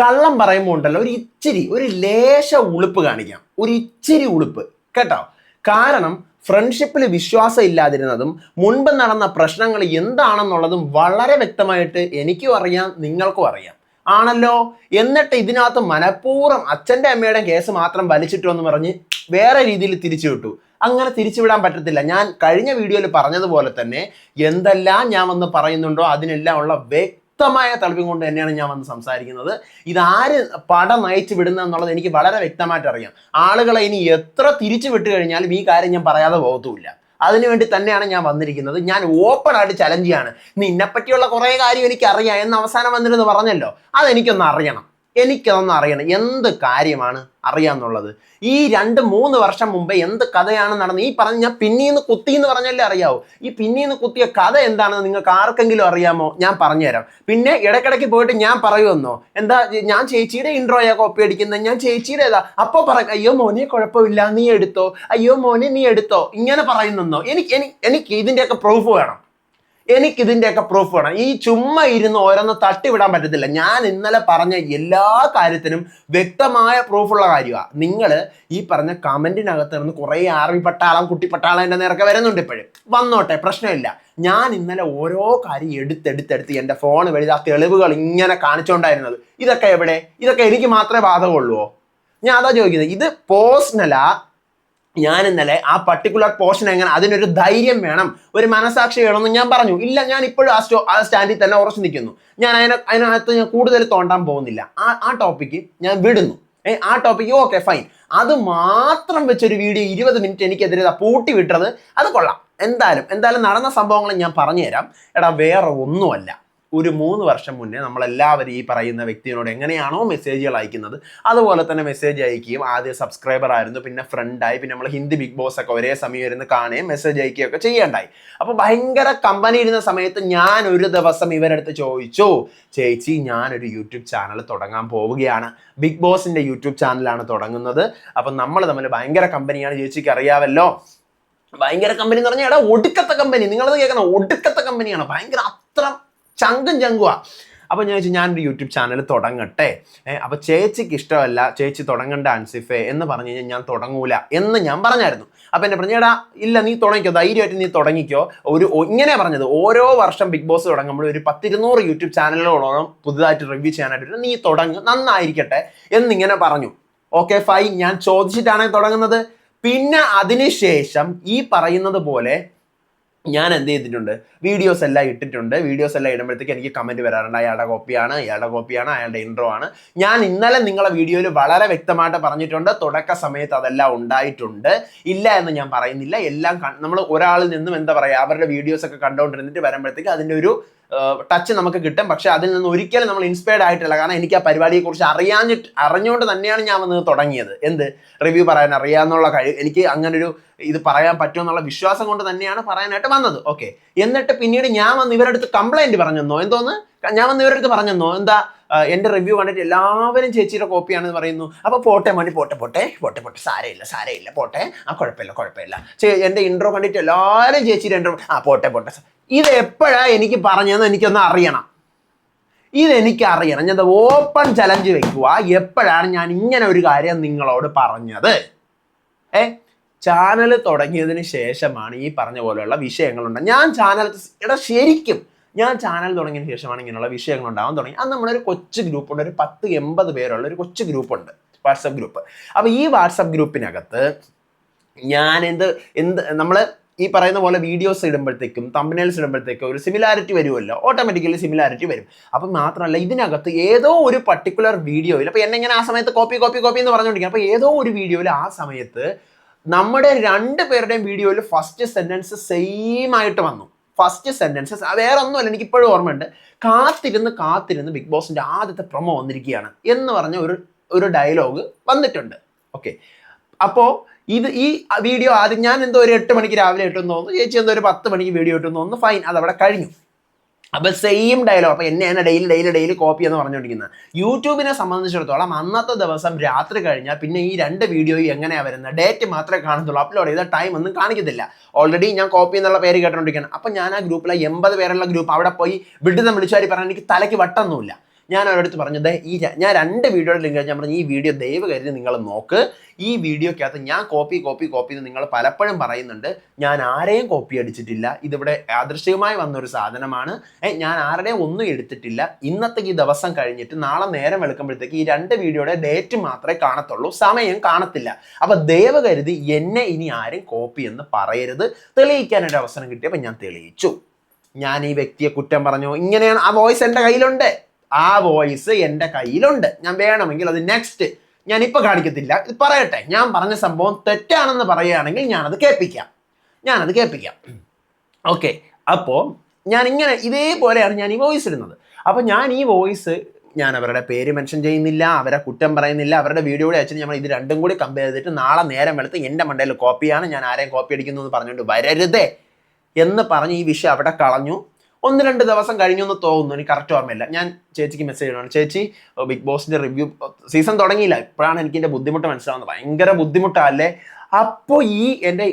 കള്ളം പറയുമ്പോൾ ഉണ്ടല്ലോ ഒരു ഇച്ചിരി ഒരു ലേശ ഉളുപ്പ് കാണിക്കാം. ഒരു ഇച്ചിരി ഉളുപ്പ് കേട്ടോ? കാരണം ഫ്രണ്ട്ഷിപ്പിൽ വിശ്വാസം ഇല്ലാതിരുന്നതും മുൻപ് നടന്ന പ്രശ്നങ്ങൾ എന്താണെന്നുള്ളതും വളരെ വ്യക്തമായിട്ട് എനിക്കും അറിയാം നിങ്ങൾക്കും അറിയാം. ആണല്ലോ? എന്നിട്ട് ഇതിനകത്ത് മനഃപൂർവം അച്ഛന്റെ അമ്മയുടെ കേസ് മാത്രം വലിച്ചിട്ടു എന്ന് പറഞ്ഞ് വേറെ രീതിയിൽ തിരിച്ചു വിട്ടു. അങ്ങനെ തിരിച്ചുവിടാൻ പറ്റത്തില്ല. ഞാൻ കഴിഞ്ഞ വീഡിയോയിൽ പറഞ്ഞതുപോലെ തന്നെ എന്തെല്ലാം ഞാൻ വന്ന് പറയുന്നുണ്ടോ അതിനെല്ലാം ഉള്ള വ്യക്തമായ തെളിവും കൊണ്ട് തന്നെയാണ് ഞാൻ വന്ന് സംസാരിക്കുന്നത്. ഇതാര് പട നയിച്ചു വിടുന്ന എന്നുള്ളത് എനിക്ക് വളരെ വ്യക്തമായിട്ട് അറിയാം. ആളുകളെ ഇനി എത്ര തിരിച്ചു വിട്ടു കഴിഞ്ഞാലും ഈ കാര്യം ഞാൻ പറയാതെ പോകത്തുമില്ല. അതിനുവേണ്ടി തന്നെയാണ് ഞാൻ വന്നിരിക്കുന്നത്. ഞാൻ ഓപ്പൺ ആയിട്ട് ചലഞ്ച് ചെയ്യാണ്. നിന്നെപ്പറ്റിയുള്ള കുറേ കാര്യം എനിക്ക് അറിയാം എന്ന് അവസാനം വന്നിരുന്ന് പറഞ്ഞല്ലോ. അതെനിക്കൊന്ന് അറിയണം. എനിക്കതൊന്ന് അറിയണം എന്ത് കാര്യമാണ് അറിയാന്നുള്ളത്? ഈ രണ്ട് മൂന്ന് വർഷം മുമ്പേ എന്ത് കഥയാണ് നടന്നത്? ഈ പറഞ്ഞ ഞാൻ പിന്നീന്ന് കുത്തി എന്ന് പറഞ്ഞല്ലേ അറിയാവൂ. ഈ പിന്നീന്ന് കുത്തിയ കഥ എന്താണെന്ന് നിങ്ങൾക്ക് ആർക്കെങ്കിലും അറിയാമോ? ഞാൻ പറഞ്ഞുതരാം. പിന്നെ ഇടയ്ക്കിടയ്ക്ക് പോയിട്ട് ഞാൻ പറയുമെന്നോ? എന്താ ഞാൻ ചേച്ചിയുടെ ഇൻട്രോയാ കോപ്പി അടിക്കുന്നത്? ഞാൻ ചേച്ചിയുടെ ഏതാ? അപ്പോൾ പറയും അയ്യോ മോനെ കുഴപ്പമില്ല. നീ എടുത്തോ? അയ്യോ മോനെ നീ എടുത്തോ? ഇങ്ങനെ എനിക്ക് എനിക്ക് എനിക്ക് ഇതിന്റെയൊക്കെ പ്രൂഫ് വേണം. എനിക്ക് ഇതിന്റെയൊക്കെ പ്രൂഫ് വേണം. ഈ ചുമ്മാ ഇരുന്ന് ഓരോന്ന് തട്ടിവിടാൻ പറ്റത്തില്ല. ഞാൻ ഇന്നലെ പറഞ്ഞ എല്ലാ കാര്യത്തിനും വ്യക്തമായ പ്രൂഫുള്ള കാര്യമാണ് നിങ്ങൾ ഈ പറഞ്ഞ കമന്റിനകത്ത് നിന്ന് കുറേ ആർമി പട്ടാളം കുട്ടി പട്ടാളം എന്റെ നേരൊക്കെ വരുന്നുണ്ട് ഇപ്പോഴും. വന്നോട്ടെ പ്രശ്നമില്ല. ഞാൻ ഇന്നലെ ഓരോ കാര്യം എടുത്തെടുത്തെടുത്ത് എന്റെ ഫോൺ വഴി ആ തെളിവുകൾ ഇങ്ങനെ കാണിച്ചുകൊണ്ടായിരുന്നത് ഇതൊക്കെ എവിടെ? ഇതൊക്കെ എനിക്ക് മാത്രമേ ബാധകമുള്ളൂ. ഞാൻ അതാ ചോദിക്കുന്നത്. ഇത് പേഴ്സണലാ ഞാൻ ഇന്നലെ ആ പർട്ടിക്കുലർ പോർഷൻ എങ്ങനെ അതിനൊരു ധൈര്യം വേണം ഒരു മനസാക്ഷി വേണമെന്ന് ഞാൻ പറഞ്ഞു. ഇല്ല ഞാൻ ഇപ്പോഴും ആ സ്റ്റോ ആ സ്റ്റാൻഡിൽ തന്നെ ഉറച്ചു നിൽക്കുന്നു. ഞാൻ അതിനെ അതിനകത്ത് ഞാൻ കൂടുതൽ തോണ്ടാൻ പോകുന്നില്ല. ആ ആ ടോപ്പിക്ക് ഞാൻ വിടുന്നു. ആ ടോപ്പിക്ക് ഓക്കെ ഫൈൻ അത് മാത്രം വെച്ചൊരു വീഡിയോ ഇരുപത് മിനിറ്റ് എനിക്കെതിരെ പൂട്ടി വിട്ടത് അത് കൊള്ളാം. എന്തായാലും എന്തായാലും നടന്ന സംഭവങ്ങൾ ഞാൻ പറഞ്ഞുതരാം. എടാ വേറെ ഒന്നുമല്ല. ഒരു മൂന്ന് വർഷം മുന്നേ നമ്മളെല്ലാവരും ഈ പറയുന്ന വ്യക്തിയോട് എങ്ങനെയാണോ മെസ്സേജുകൾ അയക്കുന്നത് അതുപോലെ തന്നെ മെസ്സേജ് അയക്കുകയും ആദ്യം സബ്സ്ക്രൈബർ ആയിരുന്നു പിന്നെ ഫ്രണ്ടായി പിന്നെ നമ്മൾ ഹിന്ദി ബിഗ് ബോസ് ഒക്കെ ഒരേ സമയം ഇരുന്ന് കാണുകയും മെസ്സേജ് അയക്കുകയും ഒക്കെ ചെയ്യേണ്ടായി. അപ്പോൾ ഭയങ്കര കമ്പനി ഇരുന്ന സമയത്ത് ഞാൻ ഒരു ദിവസം ഇവരടുത്ത് ചോദിച്ചു ചേച്ചി ഞാനൊരു യൂട്യൂബ് ചാനൽ തുടങ്ങാൻ പോവുകയാണ്. ബിഗ് ബോസിന്റെ യൂട്യൂബ് ചാനലാണ് തുടങ്ങുന്നത്. അപ്പം നമ്മൾ തമ്മിൽ ഭയങ്കര കമ്പനിയാണ് ചേച്ചിക്ക് അറിയാമല്ലോ ഭയങ്കര കമ്പനി എന്ന് പറഞ്ഞാൽ എടാ ഒടുക്കത്തെ കമ്പനി നിങ്ങളത് കേൾക്കണം ഒടുക്കത്തെ കമ്പനിയാണ് ഭയങ്കര അത്ര ചങ്കും ചങ്കുവാ. അപ്പോൾ ഞാൻ ചോദിച്ചു ഞാനൊരു യൂട്യൂബ് ചാനൽ തുടങ്ങട്ടെ. അപ്പോൾ ചേച്ചിക്ക് ഇഷ്ടമല്ല ചേച്ചി തുടങ്ങണ്ട അൻസിഫെ എന്ന് പറഞ്ഞു കഴിഞ്ഞാൽ ഞാൻ തുടങ്ങൂല എന്ന് ഞാൻ പറഞ്ഞായിരുന്നു. അപ്പോൾ എന്നെ പറഞ്ഞു ഇല്ല നീ തുടങ്ങിക്കോ ധൈര്യമായിട്ട് നീ തുടങ്ങിക്കോ. ഒരു ഇങ്ങനെ പറഞ്ഞത്. ഓരോ വർഷം ബിഗ് ബോസ് തുടങ്ങുമ്പോൾ ഒരു പത്തിരുന്നൂറ് യൂട്യൂബ് ചാനലുകളോളം പുതുതായിട്ട് റിവ്യൂ ചെയ്യാനായിട്ട് നീ തുടങ്ങ് നന്നായിരിക്കട്ടെ എന്നിങ്ങനെ പറഞ്ഞു. Okay fine. ഞാൻ ചോദിച്ചിട്ടാണ് തുടങ്ങുന്നത്. പിന്നെ അതിനുശേഷം ഈ പറയുന്നത് പോലെ ഞാൻ എന്ത് ചെയ്തിട്ടുണ്ട്? വീഡിയോസ് എല്ലാം ഇട്ടിട്ടുണ്ട്. വീഡിയോസ് എല്ലാം ഇടുമ്പോഴത്തേക്ക് എനിക്ക് കമന്റ് വരാറുണ്ട്. അയാളുടെ കോപ്പിയാണ് അയാളുടെ കോപ്പിയാണ് അയാളുടെ ഇൻട്രോ ആണ്. ഞാൻ ഇന്നലെ നിങ്ങളെ വീഡിയോയിൽ വളരെ വ്യക്തമായിട്ട് പറഞ്ഞിട്ടുണ്ട്. തുടക്ക സമയത്ത് അതെല്ലാം ഉണ്ടായിട്ടുണ്ട്. ഇല്ല എന്ന് ഞാൻ പറയുന്നില്ല. എല്ലാം നമ്മൾ ഒരാളിൽ നിന്നും എന്താ പറയുക അവരുടെ വീഡിയോസ് ഒക്കെ കണ്ടുകൊണ്ടിരുന്നിട്ട് വരുമ്പോഴത്തേക്ക് അതിന്റെ ഒരു ടച്ച് നമുക്ക് കിട്ടും. പക്ഷെ അതിൽ നിന്ന് ഒരിക്കലും നമ്മൾ ഇൻസ്പയർഡ് ആയിട്ടില്ല. കാരണം എനിക്ക് ആ പരിപാടിയെ കുറിച്ച് അറിയാഞ്ഞിട്ട് അറിഞ്ഞുകൊണ്ട് തന്നെയാണ് ഞാൻ വന്ന് തുടങ്ങിയത്. എന്ത്? റിവ്യൂ പറയാൻ അറിയാമെന്നുള്ള കഴിവ്. എനിക്ക് അങ്ങനൊരു ഇത് പറയാൻ പറ്റുമെന്നുള്ള വിശ്വാസം കൊണ്ട് തന്നെയാണ് പറയാനായിട്ട് വന്നത്. ഓക്കെ എന്നിട്ട് പിന്നീട് ഞാൻ വന്ന് ഇവരുടെ അടുത്ത് കംപ്ലൈന്റ് പറഞ്ഞെന്നോ? എന്തോന്ന്? ഞാൻ വന്ന് ഇവരുടെ അടുത്ത് പറഞ്ഞെന്നോ? എന്താ? എന്റെ റിവ്യൂ കണ്ടിട്ട് എല്ലാവരും ചേച്ചിയുടെ കോപ്പിയാണെന്ന് പറയുന്നു. അപ്പോൾ പോട്ടെ മണി പോട്ടെ പോട്ടെ പോട്ടെ പോട്ടെ. സാരയില്ല സാരയില്ല. പോട്ടെ. ആ കുഴപ്പമില്ല കുഴപ്പമില്ല. ചേ എന്റെ ഇൻട്രോ കണ്ടിട്ട് എല്ലാവരും ചേച്ചിയുടെ ഇൻട്രോ ആ പോട്ടെ പോട്ടെ. ഇത് എപ്പോഴാ എനിക്ക് പറഞ്ഞതെന്ന് എനിക്കൊന്ന് അറിയണം. ഇതെനിക്ക് അറിയണം ഞാൻ ഓപ്പൺ ചലഞ്ച് വെക്കുക എപ്പോഴാണ് ഞാൻ ഇങ്ങനെ ഒരു കാര്യം നിങ്ങളോട് പറഞ്ഞത്? ഏ? ചാനൽ തുടങ്ങിയതിന് ശേഷമാണ് ഈ പറഞ്ഞ പോലെയുള്ള വിഷയങ്ങളുണ്ട് ഞാൻ ചാനൽ എടാ ശരിക്കും ഞാൻ ചാനൽ തുടങ്ങിയതിന് ശേഷമാണ് ഇങ്ങനെയുള്ള വിഷയങ്ങൾ ഉണ്ടാവാൻ തുടങ്ങി. അന്ന് നമ്മളൊരു കൊച്ചു ഗ്രൂപ്പുണ്ട് ഒരു പത്ത് എൺപത് പേരുള്ള ഒരു കൊച്ചു ഗ്രൂപ്പുണ്ട് വാട്സപ്പ് ഗ്രൂപ്പ് അപ്പോൾ ഈ വാട്സപ്പ് ഗ്രൂപ്പിനകത്ത് ഞാൻ എന്ത് എന്ത് നമ്മൾ ഈ പറയുന്ന പോലെ വീഡിയോസ് ഇടുമ്പോഴത്തേക്കും തമ്പനേൽസ് ഇടുമ്പോഴത്തേക്കും ഒരു സിമിലാരിറ്റി വരുമല്ലോ. ഓട്ടോമാറ്റിക്കലി സിമിലാരിറ്റി വരും. അപ്പം മാത്രമല്ല ഇതിനകത്ത് ഏതോ ഒരു പർട്ടിക്കുലർ വീഡിയോയിൽ അപ്പോൾ എന്നെ ഇങ്ങനെ ആ സമയത്ത് കോപ്പി കോപ്പി കോപ്പി എന്ന് പറഞ്ഞുകൊണ്ടിരിക്കും അപ്പോൾ ഏതോ ഒരു വീഡിയോയിൽ ആ സമയത്ത് നമ്മുടെ രണ്ട് പേരുടെയും വീഡിയോയിൽ ഫസ്റ്റ് സെന്റൻസ് സെയിം ആയിട്ട് വന്നു. ഫസ്റ്റ് സെന്റൻസസ് വേറെ ഒന്നുമല്ല എനിക്ക് ഇപ്പോഴും ഓർമ്മയുണ്ട്. കാത്തിരുന്ന് കാത്തിരുന്ന് ബിഗ് ബോസിന്റെ ആദ്യത്തെ പ്രൊമോ വന്നിരിക്കുകയാണ് എന്ന് പറഞ്ഞ ഒരു ഒരു ഡയലോഗ് വന്നിട്ടുണ്ട്. ഓക്കെ അപ്പോൾ ഇത് ഈ വീഡിയോ ആദ്യം ഞാൻ എന്തോ ഒരു എട്ട് മണിക്ക് രാവിലെ ഇട്ടെന്ന് തോന്നുന്നു. ചേച്ചി എന്തോ ഒരു പത്ത് മണിക്ക് വീഡിയോ ഇട്ടെന്ന് തോന്നുന്നു. ഫൈൻ അതവിടെ കഴിഞ്ഞു. അപ്പൊ സെയിം ഡയലോഗ് അപ്പൊ എന്നെയാണ് ഡെയിലി ഡെയിലി ഡെയിലി കോപ്പി എന്ന് പറഞ്ഞുകൊണ്ടിരിക്കുന്നത്. യൂട്യൂബിനെ സംബന്ധിച്ചിടത്തോളം അന്നത്തെ ദിവസം രാത്രി കഴിഞ്ഞാൽ പിന്നെ ഈ രണ്ട് വീഡിയോയും എങ്ങനെയാ വരുന്നത്? ഡേറ്റ് മാത്രമേ കാണത്തുള്ളൂ. അപ്ലോഡ് ചെയ്ത ടൈം ഒന്നും കാണിക്കത്തില്ല. ഓൾറെഡി ഞാൻ കോപ്പി എന്നുള്ള പേര് കേട്ടോണ്ടിരിക്കുകയാണ്. അപ്പൊ ഞാൻ ആ ഗ്രൂപ്പിലെ എൺപത് പേരുള്ള ഗ്രൂപ്പ് അവിടെ പോയി വിഡിതം വിളിച്ചാരി പറഞ്ഞാൽ എനിക്ക് തലയ്ക്ക് വട്ടൊന്നുമില്ല. ഞാൻ അവരടുത്ത് പറഞ്ഞു ദേ ഈ ഞാൻ രണ്ട് വീഡിയോയുടെ ലിങ്ക് ഞാൻ പറഞ്ഞു ഈ വീഡിയോ ദയവ് കരുതി നിങ്ങൾ നോക്ക്. ഈ വീഡിയോക്കകത്ത് ഞാൻ കോപ്പി കോപ്പി കോപ്പി എന്ന് നിങ്ങൾ പലപ്പോഴും പറയുന്നുണ്ട്. ഞാൻ ആരെയും കോപ്പി അടിച്ചിട്ടില്ല. ഇതിവിടെ യാദൃശ്ചികമായി വന്നൊരു സാധനമാണ്. ഏ, ഞാൻ ആരുടെയും ഒന്നും എടുത്തിട്ടില്ല. ഇന്നത്തെ ഈ ദിവസം കഴിഞ്ഞിട്ട് നാളെ നേരം വെളുക്കുമ്പോഴത്തേക്ക് ഈ രണ്ട് വീഡിയോയുടെ ഡേറ്റ് മാത്രമേ കാണത്തുള്ളൂ. സമയം കാണത്തില്ല. അപ്പൊ ദയവ് കരുതി എന്നെ ഇനി ആരും കോപ്പി എന്ന് പറയരുത്. തെളിയിക്കാനൊരു അവസരം കിട്ടിയപ്പോൾ ഞാൻ തെളിയിച്ചു. ഞാൻ ഈ വ്യക്തിയെ കുറ്റം പറഞ്ഞു. ഇങ്ങനെയാണ് ആ വോയിസ് എന്റെ കയ്യിലുണ്ട്. ആ വോയിസ് എന്റെ കയ്യിലുണ്ട്. ഞാൻ വേണമെങ്കിൽ അത് നെക്സ്റ്റ് ഞാൻ ഇപ്പൊ കാണിക്കത്തില്ല. ഇത് പറയട്ടെ. ഞാൻ പറഞ്ഞ സംഭവം തെറ്റാണെന്ന് പറയുകയാണെങ്കിൽ ഞാനത് കേൾപ്പിക്കാം. ഞാനത് കേൾപ്പിക്കാം. ഓക്കെ അപ്പോൾ ഞാൻ ഇങ്ങനെ ഇതേപോലെയാണ് ഞാൻ ഈ വോയിസ് ഇടുന്നത്. അപ്പോൾ ഞാൻ ഈ വോയിസ് ഞാൻ അവരുടെ പേര് മെൻഷൻ ചെയ്യുന്നില്ല അവരെ കുറ്റം പറയുന്നില്ല അവരുടെ വീഡിയോ കൂടി അയച്ചിട്ട് നമ്മൾ ഇത് രണ്ടും കൂടി കമ്പയർ ചെയ്തിട്ട് നാളെ നേരം വെളുത്ത് എന്റെ മണ്ടയിൽ കോപ്പിയാണ് ഞാൻ ആരെയും കോപ്പി അടിക്കുന്നു എന്ന് പറഞ്ഞുകൊണ്ട് വരരുതേ എന്ന് പറഞ്ഞ് ഈ വിഷയം അവിടെ കളഞ്ഞു. ഒന്ന് രണ്ട് ദിവസം കഴിഞ്ഞു എന്ന് തോന്നുന്നു. എനിക്ക് കറക്റ്റ് ഓർമ്മയില്ല. ഞാൻ ചേച്ചിക്ക് മെസ്സേജ് ഇടണം ചേച്ചി ബിഗ് ബോസിന്റെ റിവ്യൂ സീസൺ തുടങ്ങിയില്ല. ഇപ്പോഴാണ് എനിക്ക് എന്റെ ബുദ്ധിമുട്ട് മനസ്സിലാവുന്നത്. ഭയങ്കര ബുദ്ധിമുട്ടല്ലേ? അപ്പോൾ ഈ എന്റെ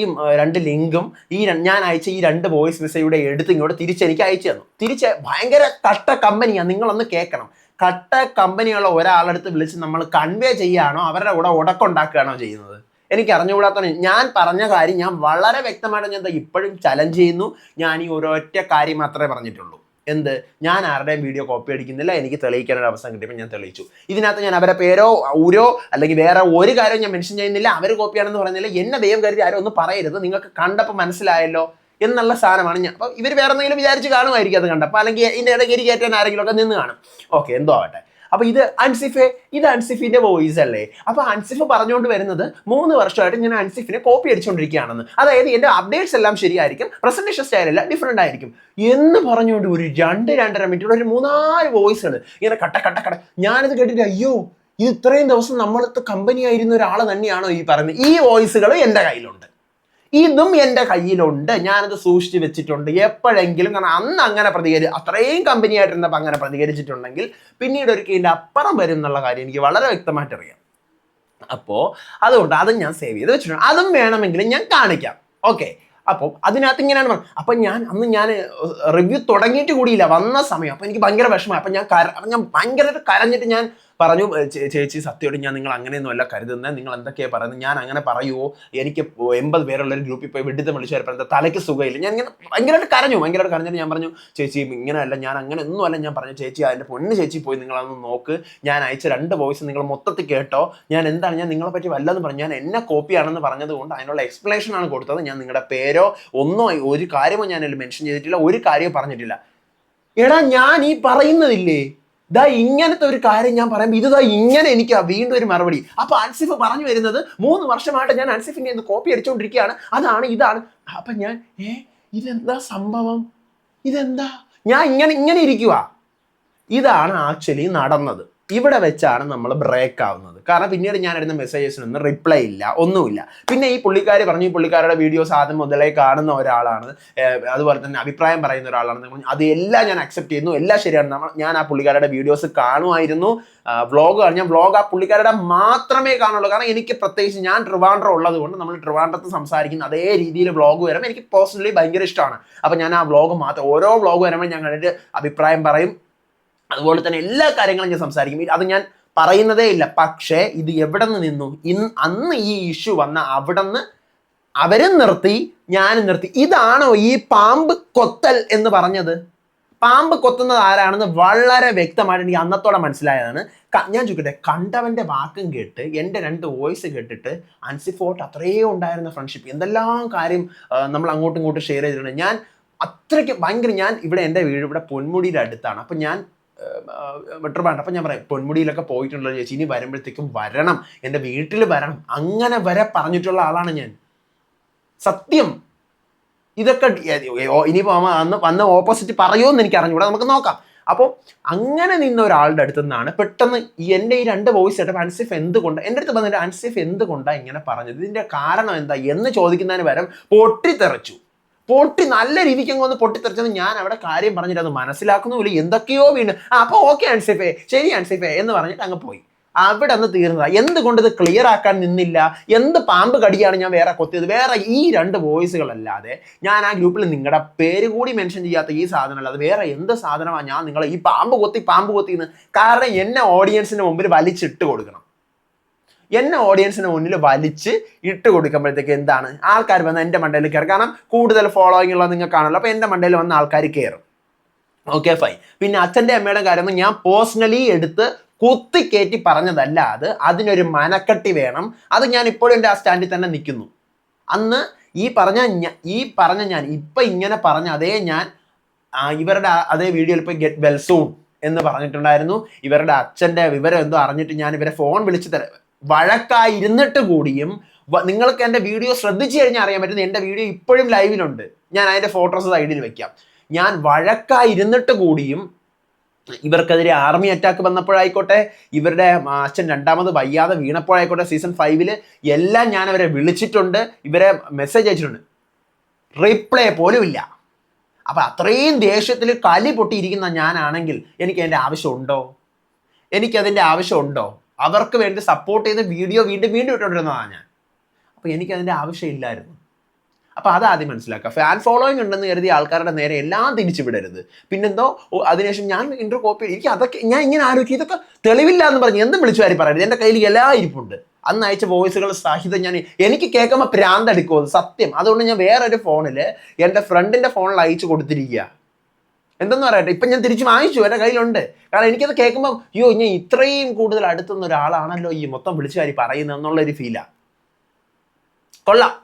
ഈ രണ്ട് ലിങ്കും ഈ ഞാൻ അയച്ച ഈ രണ്ട് വോയിസ് മെസ്സേജുടെ എടുത്ത് ഇങ്ങോട്ട് തിരിച്ച് എനിക്ക് അയച്ചു തന്നു. തിരിച്ച് ഭയങ്കര കട്ട കമ്പനിയാണ് നിങ്ങളൊന്ന് കേൾക്കണം. കട്ട കമ്പനിയുള്ള ഒരാളെടുത്ത് വിളിച്ച് നമ്മൾ കൺവേ ചെയ്യുകയാണോ അവരുടെ കൂടെ ഉടക്കുണ്ടാക്കുകയാണോ ചെയ്യുന്നത്? എനിക്ക് അറിഞ്ഞുകൂടാത്ത ഞാൻ പറഞ്ഞ കാര്യം ഞാൻ വളരെ വ്യക്തമായിട്ട് ഞാൻ ഇപ്പോഴും ചലഞ്ച് ചെയ്യുന്നു. ഞാൻ ഈ ഒരൊറ്റ കാര്യം മാത്രമേ പറഞ്ഞിട്ടുള്ളൂ. എന്ത്? ഞാൻ ആരുടെയും വീഡിയോ കോപ്പി അടിക്കുന്നില്ല. എനിക്ക് തെളിയിക്കാനൊരു അവസരം കിട്ടിയപ്പോൾ ഞാൻ തെളിയിച്ചു. ഇതിനകത്ത് ഞാൻ അവരെ പേരോ ഊരോ അല്ലെങ്കിൽ വേറെ ഒരു കാര്യവും ഞാൻ മെൻഷൻ ചെയ്യുന്നില്ല. അവർ കോപ്പിയാണെന്ന് പറയുന്നില്ല എന്നെ ദൈവം കരുതി ആരും ഒന്നും പറയരുത്. നിങ്ങൾക്ക് കണ്ടപ്പോൾ മനസ്സിലായല്ലോ എന്നുള്ള സാധനമാണ് ഞാൻ. അപ്പോൾ ഇവർ വേറെ എന്തെങ്കിലും വിചാരിച്ച് കാണുമായിരിക്കും അത് കണ്ടപ്പോൾ അല്ലെങ്കിൽ ഇതിന്റെ ഇടയ്ക്ക് കയറ്റാൻ ആരെങ്കിലും ഒക്കെ നിന്ന് കാണും. ഓക്കെ എന്തോ ആവട്ടെ. അപ്പൊ ഇത് അൻസിഫെ ഇത് അൻസിഫിന്റെ വോയിസ് അല്ലേ? അപ്പൊ അൻസിഫ് പറഞ്ഞുകൊണ്ട് വരുന്നത് മൂന്ന് വർഷമായിട്ട് ഞാൻ അൻസിഫിനെ കോപ്പി അടിച്ചുകൊണ്ടിരിക്കുകയാണെന്ന് അതായത് എന്റെ അപ്ഡേറ്റ്സ് എല്ലാം ശരിയായിരിക്കും പ്രസന്റേഷൻ സ്റ്റൈൽ എല്ലാം ഡിഫറെന്റ് ആയിരിക്കും. എന്ന് പറഞ്ഞുകൊണ്ട് ഒരു രണ്ട് രണ്ടര മിനിറ്റ് ഒരു മൂന്നാൽ വോയിസുകൾ ഇങ്ങനെ കട്ട കട്ട കട്ട. ഞാനിത് കേട്ടിട്ട് അയ്യോ ഇത് ഇത്രയും ദിവസം നമ്മളത്തെ കമ്പനി ആയിരുന്ന ഒരാൾ തന്നെയാണോ ഈ പറയുന്നത്? ഈ വോയിസുകൾ എന്റെ കയ്യിലുണ്ട്. ഇതും എന്റെ കയ്യിലുണ്ട്. ഞാനത് സൂക്ഷിച്ച് വെച്ചിട്ടുണ്ട്. എപ്പോഴെങ്കിലും കാരണം അന്ന് അങ്ങനെ പ്രതികരി അത്രയും കമ്പനി ആയിട്ടിരുന്നപ്പോൾ അങ്ങനെ പ്രതികരിച്ചിട്ടുണ്ടെങ്കിൽ പിന്നീട് ഒരിക്കലും ഇതിന്റെ അപ്പുറം വരും എന്നുള്ള കാര്യം എനിക്ക് വളരെ വ്യക്തമായിട്ട് അറിയാം അപ്പോൾ അതുകൊണ്ട് അതും ഞാൻ സേവ് ചെയ്ത് വെച്ചിട്ടുണ്ട്. അതും വേണമെങ്കിൽ ഞാൻ കാണിക്കാം. ഓക്കെ അപ്പോൾ അതിനകത്ത് ഇങ്ങനെയാണ് പറഞ്ഞത്. അപ്പം ഞാൻ അന്ന് ഞാൻ റിവ്യൂ തുടങ്ങിയിട്ട് കൂടിയില്ല. വന്ന സമയം. അപ്പം എനിക്ക് ഭയങ്കര വിഷമമായി. അപ്പം ഞാൻ കര ഞാൻ ഭയങ്കരമായിട്ട് കരഞ്ഞിട്ട് ഞാൻ പറഞ്ഞു ചേച്ചി സത്യമായിട്ട് ഞാൻ നിങ്ങൾ അങ്ങനെയൊന്നും അല്ല കരുതുന്നത് നിങ്ങൾ എന്തൊക്കെയാണ് പറയുന്നത്? ഞാൻ അങ്ങനെ പറയുമോ എനിക്ക് എൺപത് പേരുള്ള ഒരു ഗ്രൂപ്പിൽ പോയി വെഡിത്തം വിളിച്ചു വരുമ്പോൾ തലയ്ക്ക് സുഖമില്ല. ഞാൻ ഇങ്ങനെ ഭയങ്കരമായിട്ട് കരഞ്ഞു ഭയങ്കരമായിട്ട് കരഞ്ഞിട്ട് ഞാൻ പറഞ്ഞു ചേച്ചി ഇങ്ങനെയല്ല ഞാൻ അങ്ങനെ ഒന്നും അല്ല ഞാൻ പറഞ്ഞു ചേച്ചി അതിന്റെ പൊണ്ണ് ചേച്ചി പോയി നിങ്ങളൊന്ന് നോക്ക്. ഞാൻ അയച്ച രണ്ട് വോയിസ് നിങ്ങൾ മൊത്തത്തിൽ കേട്ടോ. ഞാൻ എന്താണ് ഞാൻ നിങ്ങളെ പറ്റി വല്ലതെന്ന് പറഞ്ഞു. ഞാൻ എന്നെ കോപ്പിയാണെന്ന് പറഞ്ഞത് കൊണ്ട് അതിനുള്ള എക്സ്പ്ലനേഷൻ ആണ് കൊടുത്തത്. ഞാൻ നിങ്ങളുടെ പേരോ ഒന്നോ ഒരു കാര്യമോ ഞാൻ മെൻഷൻ ചെയ്തിട്ടില്ല ഒരു കാര്യമോ പറഞ്ഞിട്ടില്ല. എടാ ഞാൻ ഈ പറയുന്നതില്ലേ? ദാ ഇങ്ങനത്തെ ഒരു കാര്യം ഞാൻ പറയുമ്പോൾ ഇത് ദാ ഇങ്ങനെ എനിക്ക് വീണ്ടും ഒരു മറുപടി. അപ്പൊ അൻസിഫ് പറഞ്ഞു വരുന്നത് മൂന്ന് വർഷമായിട്ട് ഞാൻ അൻസിഫിന്റെ നിന്ന് കോപ്പി അടിച്ചുകൊണ്ടിരിക്കുകയാണ് അതാണ് ഇതാണ്. അപ്പൊ ഞാൻ ഏ ഇതെന്താ സംഭവം? ഇതെന്താ? ഞാൻ ഇങ്ങനെ ഇങ്ങനെ ഇരിക്കുക ഇതാണ് ആക്ച്വലി നടന്നത്. ഇവിടെ വെച്ചാണ് നമ്മൾ ബ്രേക്ക് ആവുന്നത്. കാരണം പിന്നീട് ഞാൻ ഇടുന്ന മെസ്സേജസിനൊന്നും റിപ്ലൈ ഇല്ല ഒന്നുമില്ല. പിന്നെ ഈ പുള്ളിക്കാർ പറഞ്ഞു ഈ പുള്ളിക്കാരുടെ വീഡിയോസ് ആദ്യം മുതലേ കാണുന്ന ഒരാളാണ്. അതുപോലെ തന്നെ അഭിപ്രായം പറയുന്ന ഒരാളാണ് അത് എല്ലാം ഞാൻ അക്സെപ്റ്റ് ചെയ്യുന്നു എല്ലാം ശരിയാണ്. ഞാൻ ആ പുള്ളിക്കാരുടെ വീഡിയോസ് കാണുമായിരുന്നു. വ്ളോഗ് ഞാൻ വ്ളോഗ് ആ പുള്ളിക്കാരുടെ മാത്രമേ കാണുള്ളൂ. കാരണം എനിക്ക് പ്രത്യേകിച്ച് ഞാൻ ട്രിവാൻഡ്രം ഉള്ളത് കൊണ്ട് നമ്മൾ ട്രിവാൻഡ്രത്ത് സംസാരിക്കുന്ന അതേ രീതിയിൽ വ്ളോഗ് വരുമ്പോൾ എനിക്ക് പേഴ്സണലി ഭയങ്കര ഇഷ്ടമാണ്. അപ്പം ഞാൻ ആ വ്ളോഗ് മാത്രം ഓരോ വ്ളോഗ് വരുമ്പോൾ ഞാൻ കണ്ടിട്ട് അഭിപ്രായം പറയും. അതുപോലെ തന്നെ എല്ലാ കാര്യങ്ങളും ഞാൻ സംസാരിക്കും. അത് ഞാൻ പറയുന്നതേ ഇല്ല. പക്ഷേ ഇത് എവിടെ നിന്ന് നിന്നു? ഇന്ന് അന്ന് ഈ ഇഷ്യൂ വന്ന അവിടെ നിന്ന് അവരും നിർത്തി ഞാനും നിർത്തി. ഇതാണോ ഈ പാമ്പ് കൊത്തൽ എന്ന് പറഞ്ഞത്? പാമ്പ് കൊത്തുന്നത് ആരാണെന്ന് വളരെ വ്യക്തമായിട്ട് എനിക്ക് അന്നത്തോടെ മനസ്സിലായതാണ്. ഞാൻ ചോദിക്കട്ടെ കണ്ടവന്റെ വാക്കും കേട്ട് എന്റെ രണ്ട് വോയിസ് കേട്ടിട്ട് അൻസിഫോട്ട് അത്രയും ഉണ്ടായിരുന്ന ഫ്രണ്ട്ഷിപ്പ് എന്തെല്ലാം കാര്യം നമ്മൾ അങ്ങോട്ടും ഇങ്ങോട്ടും ഷെയർ ചെയ്തിട്ടുണ്ട്. ഞാൻ അത്രയ്ക്ക് ഭയങ്കര ഞാൻ ഇവിടെ എന്റെ വീട് ഇവിടെ പൊന്മുടിയുടെ അടുത്താണ്. അപ്പം ഞാൻ വെട്ടർബാണ്ട് അപ്പം ഞാൻ പറയാം പൊന്മുടിയിലൊക്കെ പോയിട്ടുള്ള ചേച്ചി. ഇനി വരുമ്പോഴത്തേക്കും വരണം. എന്റെ വീട്ടിൽ വരണം. അങ്ങനെ വരെ പറഞ്ഞിട്ടുള്ള ആളാണ് ഞാൻ. സത്യം. ഇതൊക്കെ ഇനിയിപ്പോൾ അന്ന് വന്ന് ഓപ്പോസിറ്റ് പറയുമെന്ന് എനിക്ക് അറിഞ്ഞുകൂടാ. നമുക്ക് നോക്കാം. അപ്പോൾ അങ്ങനെ നിന്ന ഒരാളുടെ അടുത്ത് നിന്നാണ് പെട്ടെന്ന് എന്റെ ഈ രണ്ട് വോയിസ് കേട്ടപ്പോൾ അൻസിഫ് എന്തുകൊണ്ട് എന്റെ അടുത്ത് വന്നിട്ട് അൻസിഫ് എന്തുകൊണ്ടാണ് ഇങ്ങനെ പറഞ്ഞത്? ഇതിന്റെ കാരണം എന്താ? എന്ന് ചോദിക്കുന്നതിന് പകരം പൊട്ടിത്തെറിച്ചു. പൊട്ടി നല്ല രീതിക്ക് അങ്ങ് വന്ന് പൊട്ടിത്തെറിച്ചത് ഞാൻ അവിടെ കാര്യം പറഞ്ഞിട്ട് അത് മനസ്സിലാക്കുന്നുമില്ല. എന്തൊക്കെയോ വീണ്. ആ അപ്പോൾ ഓക്കെ അൻസിഫേ. ശരി അൻസിഫേ എന്ന് പറഞ്ഞിട്ട് അങ്ങ് പോയി. അവിടെ അന്ന് തീർന്നതാ. എന്തുകൊണ്ട് ഇത് ക്ലിയർ ആക്കാൻ നിന്നില്ല? എന്ത് പാമ്പ് കടിയാണ് ഞാൻ വേറെ കൊത്തിയത്? വേറെ ഈ രണ്ട് വോയിസുകളല്ലാതെ ഞാൻ ആ ഗ്രൂപ്പിൽ നിങ്ങളുടെ പേര് കൂടി മെൻഷൻ ചെയ്യാത്ത ഈ സാധനം അല്ലാതെ വേറെ എന്ത് സാധനമാണ് ഞാൻ നിങ്ങളെ ഈ പാമ്പ് കൊത്തി പാമ്പ് കൊത്തിന്ന്. കാരണം എന്നെ ഓഡിയൻസിന്റെ മുമ്പിൽ വലിച്ചിട്ട് കൊടുക്കണം. എന്നെ ഓഡിയൻസിന് മുന്നിൽ വലിച്ച് ഇട്ട് കൊടുക്കുമ്പോഴത്തേക്ക് എന്താണ്? ആൾക്കാർ വന്ന് എന്റെ മണ്ടയിൽ കയറും കാരണം കൂടുതൽ ഫോളോയിങ് ഉള്ളത് നിങ്ങൾക്കാണല്ലോ. അപ്പോൾ എന്റെ മണ്ടയിൽ വന്ന് ആൾക്കാർ കയറും ഓക്കെ ഫൈൻ പിന്നെ അച്ഛന്റെ അമ്മയുടെ കാര്യം ഞാൻ പേഴ്സണലി എടുത്ത് കുത്തിക്കയറ്റി പറഞ്ഞതല്ല അത്. അതിനൊരു മനക്കെട്ടി വേണം. അത് ഞാൻ ഇപ്പോഴും എന്റെ ആ സ്റ്റാൻഡിൽ തന്നെ നിൽക്കുന്നു. അന്ന് ഈ പറഞ്ഞ ഈ പറഞ്ഞ ഞാൻ ഇപ്പം ഇങ്ങനെ പറഞ്ഞ അതേ ഞാൻ ഇവരുടെ അതേ വീഡിയോയിൽ ഇപ്പോൾ ഗെറ്റ് വെൽ സൂൺ എന്ന് പറഞ്ഞിട്ടുണ്ടായിരുന്നു. ഇവരുടെ അച്ഛന്റെ വിവരം എന്തോ അറിഞ്ഞിട്ട് ഞാൻ ഇവരെ ഫോൺ വിളിച്ച് തര വഴക്കായി ഇരുന്നിട്ട് കൂടിയും നിങ്ങൾക്ക് എന്റെ വീഡിയോ ശ്രദ്ധിച്ചു കഴിഞ്ഞാൽ അറിയാൻ പറ്റുന്നത് എന്റെ വീഡിയോ ഇപ്പോഴും ലൈവിലുണ്ട്. ഞാൻ അതിന്റെ ഫോട്ടോസ് സൈഡിൽ വെക്കാം. ഞാൻ വഴക്കായിരുന്നിട്ട് കൂടിയും ഇവർക്കെതിരെ ആർമി അറ്റാക്ക് വന്നപ്പോഴായിക്കോട്ടെ ഇവരുടെ അച്ഛൻ രണ്ടാമത് വയ്യാതെ വീണപ്പോഴായിക്കോട്ടെ സീസൺ ഫൈവിൽ എല്ലാം ഞാൻ അവരെ വിളിച്ചിട്ടുണ്ട് ഇവരെ മെസ്സേജ് അയച്ചിട്ടുണ്ട്. റിപ്ലൈ പോലും ഇല്ല. അപ്പം അത്രയും ദേഷ്യത്തിൽ കലി പൊട്ടിയിരിക്കുന്ന ഞാനാണെങ്കിൽ എനിക്ക് അതിന്റെ ആവശ്യമുണ്ടോ എനിക്കതിന്റെ ആവശ്യമുണ്ടോ അവർക്ക് വേണ്ടി സപ്പോർട്ട് ചെയ്ത് വീഡിയോ വീണ്ടും വീണ്ടും ഇട്ടുകൊണ്ടിരുന്നതാണ് ഞാൻ. അപ്പോൾ എനിക്ക് അതിന്റെ ആവശ്യമില്ലായിരുന്നു. അപ്പോൾ അതാദ്യം മനസ്സിലാക്കുക. ഫാൻ ഫോളോയിങ് ഉണ്ടെന്ന് കരുതി ആൾക്കാരുടെ നേരെ എല്ലാം തിരിച്ചു വിടരുത്. പിന്നെന്തോ അതിനുശേഷം ഞാൻ ഇന്റർ കോപ്പി എനിക്ക് അതൊക്കെ ഞാൻ ഇങ്ങനെ ആലോചിക്കും ഇതൊക്കെ തെളിവില്ല എന്ന് പറഞ്ഞ് എന്തും വിളിച്ചു വാരി പറയരുത്. എന്റെ കയ്യിൽ എല്ലാ ഇരിപ്പുണ്ട്. അന്ന് അയച്ച വോയിസുകൾ സാഹിത്യം ഞാൻ എനിക്ക് കേൾക്കുമ്പോൾ പ്രാന്തടിക്കുമോ സത്യം. അതുകൊണ്ട് ഞാൻ വേറൊരു ഫോണിൽ എന്റെ ഫ്രണ്ടിന്റെ ഫോണിൽ അയച്ചു കൊടുത്തിരിക്കുക എന്തെന്ന് പറയട്ടെ? ഇപ്പം ഞാൻ തിരിച്ചു വാങ്ങിച്ചു എന്റെ കയ്യിലുണ്ട്. കാരണം എനിക്കത് കേൾക്കുമ്പോൾ അയ്യോ ഞാൻ ഇത്രയും കൂടുതൽ അടുത്തുനിന്ന് ഒരാളാണല്ലോ ഈ മൊത്തം വിളിച്ചുകാരി പറയുന്നത് എന്നുള്ളൊരു ഫീലാണ് കൊള്ളാം.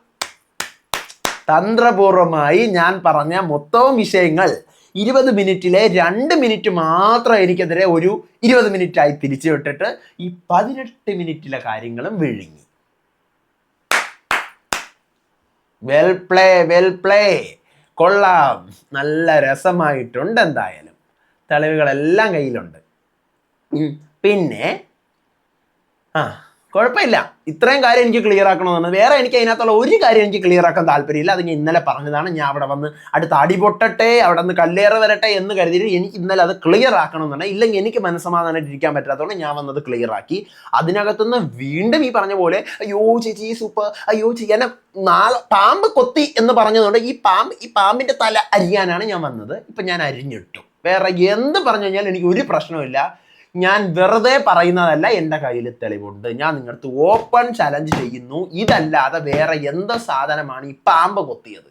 തന്ത്രപൂർവമായി ഞാൻ പറഞ്ഞ മൊത്തവും വിഷയങ്ങൾ ഇരുപത് മിനിറ്റിലെ രണ്ട് മിനിറ്റ് മാത്രം എനിക്കെതിരെ ഒരു ഇരുപത് മിനിറ്റായി തിരിച്ചു വിട്ടിട്ട് ഈ പതിനെട്ട് മിനിറ്റിലെ കാര്യങ്ങളും വിഴുങ്ങി. വെൽ പ്ലേ വെൽ പ്ലേ കൊള്ളാം. നല്ല രസമായിട്ടുണ്ട് എന്തായാലും തെളിവുകളെല്ലാം കയ്യിലുണ്ട്. പിന്നെ ആ കുഴപ്പമില്ല. ഇത്രയും കാര്യം എനിക്ക് ക്ലിയർ ആക്കണമെന്ന് വേറെ എനിക്ക് അതിനകത്തുള്ള ഒരു കാര്യം എനിക്ക് ക്ലിയർ ആക്കാൻ താല്പര്യമില്ല. അത് ഞാൻ ഇന്നലെ പറഞ്ഞതാണ്. ഞാൻ അവിടെ വന്ന് അടുത്ത് അടി പൊട്ടട്ടെ അവിടെ നിന്ന് കല്ലേറ് വരട്ടെ എന്ന് കരുതിയിട്ട് എനിക്ക് ഇന്നലെ അത് ക്ലിയർ ആക്കണമെന്നുണ്ട് ഇല്ലെങ്കിൽ എനിക്ക് മനസ്സമാധാനമായിട്ട് ഇരിക്കാൻ പറ്റാത്തതുകൊണ്ട് ഞാൻ വന്നത് ക്ലിയർ ആക്കി. അതിനകത്തുനിന്ന് വീണ്ടും ഈ പറഞ്ഞ പോലെ അയ്യോ ചേച്ചി സൂപ്പർ അയ്യോ എന്നെ നാല് പാമ്പ് കൊത്തി എന്ന് പറഞ്ഞതുകൊണ്ട് ഈ പാമ്പ് ഈ പാമ്പിന്റെ തല അരിയാനാണ് ഞാൻ വന്നത്. ഇപ്പൊ ഞാൻ അരിഞ്ഞിട്ടു. വേറെ എന്ത് പറഞ്ഞു കഴിഞ്ഞാൽ എനിക്ക് ഒരു പ്രശ്നമില്ല ഞാൻ വെറുതെ പറയുന്നതല്ല എന്റെ കയ്യിൽ തെളിവുണ്ട്. ഞാൻ നിങ്ങളടുത്ത് ഓപ്പൺ ചലഞ്ച് ചെയ്യുന്നു. ഇതല്ലാതെ വേറെ എന്ത് സാധനമാണ് ഈ പാമ്പ് കൊത്തിയത്?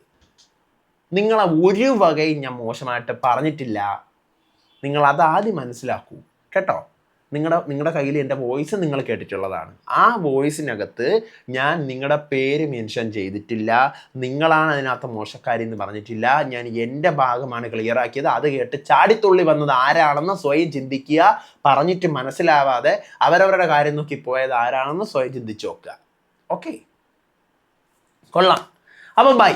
നിങ്ങളെ ഒരു വകയും ഞാൻ മോശമായിട്ട് പറഞ്ഞിട്ടില്ല. നിങ്ങൾ അതാദ്യം മനസ്സിലാക്കൂ. കേട്ടോ? നിങ്ങളുടെ നിങ്ങളുടെ കയ്യിൽ എന്റെ വോയിസ് നിങ്ങൾ കേട്ടിട്ടുള്ളതാണ്. ആ വോയിസിനകത്ത് ഞാൻ നിങ്ങളുടെ പേര് മെൻഷൻ ചെയ്തിട്ടില്ല. നിങ്ങളാണ് അതിനകത്ത് മോശക്കാരി എന്ന് പറഞ്ഞിട്ടില്ല. ഞാൻ എന്റെ ഭാഗമാണ് ക്ലിയർ ആക്കിയത്. അത് കേട്ട് ചാടിത്തുള്ളി വന്നത് ആരാണെന്ന് സ്വയം ചിന്തിക്കുക. പറഞ്ഞിട്ട് മനസ്സിലാവാതെ അവരവരുടെ കാര്യം നോക്കി പോയത് ആരാണെന്ന് സ്വയം ചിന്തിച്ച് നോക്കുക. ഓക്കെ കൊള്ളാം. അപ്പം ബൈ